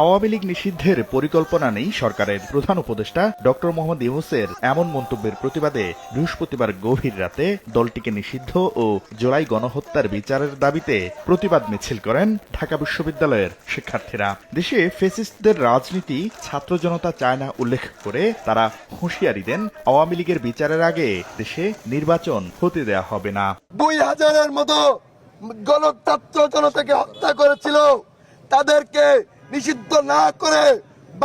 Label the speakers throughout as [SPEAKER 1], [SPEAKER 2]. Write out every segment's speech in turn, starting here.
[SPEAKER 1] আওয়ামী লীগ নিষিদ্ধের পরিকল্পনা নেই সরকারের প্রধান উপদেষ্টা ডক্টর মোহাম্মদ ইউনুসের এমন মন্তব্যের প্রতিবাদে বৃহস্পতিবার গভীর রাতে দলটিকে নিষিদ্ধ ও জোলাই গণহত্যার বিচারের দাবিতে প্রতিবাদ মিছিল করেন ঢাকা বিশ্ববিদ্যালয়ের শিক্ষার্থীরা দেশে ফেসিস্টদের রাজনীতি ছাত্র জনতা চায় না উল্লেখ করে তারা হুঁশিয়ারি দেন আওয়ামী লীগের বিচারের আগে দেশে নির্বাচন হতে দেয়া হবে না
[SPEAKER 2] দুই হাজারের মতো গণতন্ত্র জনতাকে হত্যা করেছিল তাদেরকে নিষিদ্ধ না করে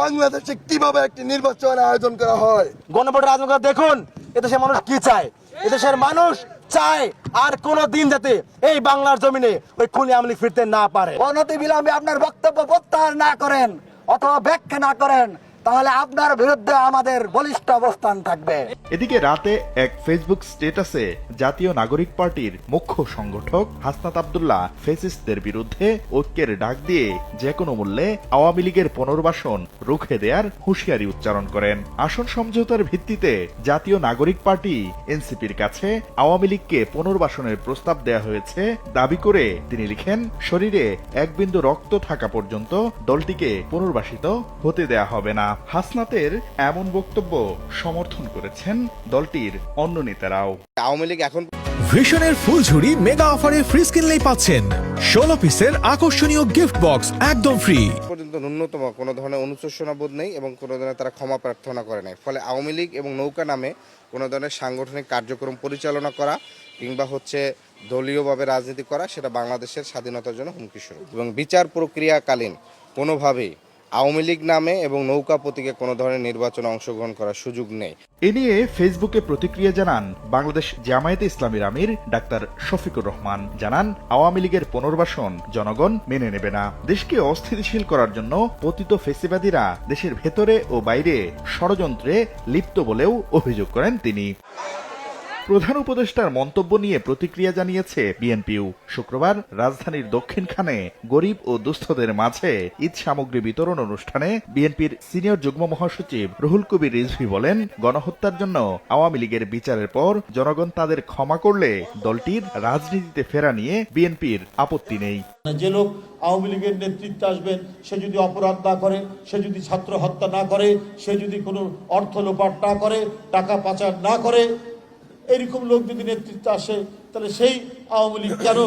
[SPEAKER 2] বাংলাদেশে কিভাবে একটি নির্বাচন আয়োজন করা হয়
[SPEAKER 3] গণভোট রাজনীতি দেখুন এদেশের মানুষ কি চায় এদেশের মানুষ চায় আর কোন দিন যাতে এই বাংলার জমিনে ওই খুনি আমলি ফিরতে না পারে
[SPEAKER 4] অনতি বিলম্বে আপনার বক্তব্য প্রত্যাহার না করেন অথবা ব্যাখ্যা না করেন তাহলে আপনার বিরুদ্ধে আমাদের বলিষ্ঠ অবস্থান থাকবে
[SPEAKER 1] এদিকে রাতে এক ফেসবুক স্টেটাসে জাতীয় নাগরিক পার্টির মুখ্য সংগঠক হাসনাত আবদুল্লাহ ফেসিস্টদের বিরুদ্ধে ঐক্যের ডাক দিয়ে যে কোনো মূল্যে আওয়ামী লীগের পুনর্বাসন রুখে দেওয়ার হুঁশিয়ারি উচ্চারণ করেন আসন সমঝোতার ভিত্তিতে জাতীয় নাগরিক পার্টি এনসিপির কাছে আওয়ামী লীগকে পুনর্বাসনের প্রস্তাব দেয়া হয়েছে দাবি করে তিনি লিখেন শরীরে এক বিন্দু রক্ত থাকা পর্যন্ত দলটিকে পুনর্বাসিত হতে দেয়া হবে না হাসনাতের এমন বক্তব্য সমর্থন করেছেন দলটির অন্য নেতারাও
[SPEAKER 5] আওয়ামী লীগ এখন
[SPEAKER 6] ভিশনের ফুলঝুরি মেগা অফারে ফ্রি কিনলেই পাচ্ছেন ষোলো পিসের আকর্ষণীয় গিফট বক্স একদম ফ্রি
[SPEAKER 7] পর্যন্ত ন্যূনতম কোনো ধরনের অনুশোচনা বোধ নেই এবং কোনো ধরনের তারা ক্ষমা প্রার্থনা করে নাই ফলে আওয়ামী লীগ এবং নৌকা নামে কোনো ধরনের সাংগঠনিক কার্যক্রম পরিচালনা করা কিংবা হচ্ছে দলীয়ভাবে রাজনীতি করা সেটা বাংলাদেশের স্বাধীনতার জন্য হুমকি স্বরূপ এবং বিচার প্রক্রিয়াকালীন কোনোভাবেই আওয়ামী লীগ নামে এবং নৌকা প্রতীকে কোনো ধরনের নির্বাচনে অংশগ্রহণ করার সুযোগ নেই
[SPEAKER 1] এ নিয়ে ফেসবুকে প্রতিক্রিয়া জানান বাংলাদেশ জামায়াতে ইসলামীর আমির ডাক্তার শফিকুর রহমান জানান আওয়ামী লীগের পুনর্বাসন জনগণ মেনে নেবে না দেশকে অস্থিতিশীল করার জন্য পতিত ফেসিবাদীরা দেশের ভেতরে ও বাইরে ষড়যন্ত্রে লিপ্ত বলেও অভিযোগ করেন তিনি প্রধান উপদেষ্টার মন্তব্য নিয়ে প্রতিক্রিয়া জানিয়েছে বিএনপিউ শুক্রবার রাজধানীর দক্ষিণখানে গরিব ও দুস্থদের মাঝে ঈদ সামগ্রী বিতরণ অনুষ্ঠানে বিএনপির সিনিয়র যুগ্ম মহাসচিব রুহুল কবির রিজভি বলেন গণহত্যার জন্য আওয়ামী লীগের বিচারের পর জনগণ তাদের ক্ষমা করলে দলটির রাজনীতিতে ফেরা নিয়ে বিএনপির আপত্তি নেই
[SPEAKER 8] যে লোক আওয়ামী লীগের নেতৃত্বে আসবেন সে যদি অপরাধ না করে সে যদি ছাত্র হত্যা না করে সে যদি কোনো অর্থ লোপাট না করে টাকা পাচার না করে এইরকম লোক যদি নেতৃত্ব আসে তাহলে সেই আওয়ামী লীগ কেন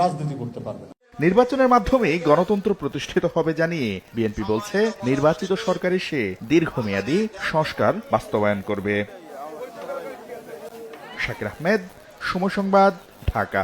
[SPEAKER 8] রাজনীতি করতে পারবে
[SPEAKER 1] নির্বাচনের মাধ্যমে গণতন্ত্র প্রতিষ্ঠিত হবে জানিয়ে বিএনপি বলছে নির্বাচিত সরকার এসে দীর্ঘমেয়াদী সংস্কার বাস্তবায়ন করবে শাকির আহমেদ সময় সংবাদ ঢাকা